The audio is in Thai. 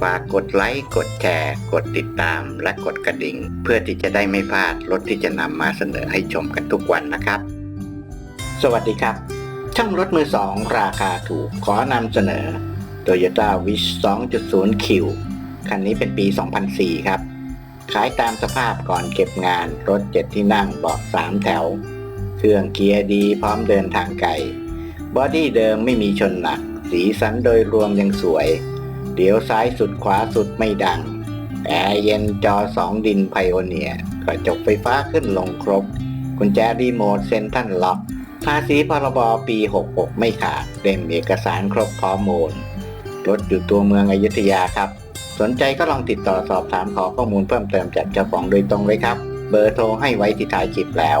ฝากกดไลค์ กดแชร์ กดติดตาม และกดกระดิ่ง เพื่อที่จะได้ไม่พลาดรถที่จะนำมาเสนอให้ชมกันทุกวันนะครับ สวัสดีครับ ช่างรถมือสองราคาถูกขอนำเสนอ Toyota Wish 2.0 Q คันนี้เป็นปี 2004 ครับ ขายตามสภาพก่อนเก็บงาน รถ7ที่นั่งเบาะ3 แถว เครื่องเกียร์ดีพร้อมเดินทางไกล บอดี้เดิมไม่มีชนหนัก สีสันโดยรวมยังสวย เดี๋ยวซ้ายสุดขวาสุดไม่ดังแอร์เย็นจอสองดินไพโอเนียกระจกไฟฟ้าขึ้นลงครบ กุญแจรีโมทเซ็นทรัลล็อกภาษีพรบปี 66 ไม่ขาดเล่มเอกสารครบพร้อมมูลรถอยู่ตัวเมืองอยุธยาครับ สนใจก็ลองติดต่อสอบถามขอข้อมูลเพิ่มเติมจากเจ้าของโดยตรงเลยครับ เบอร์โทรให้ไว้ที่ท้ายคลิปแล้ว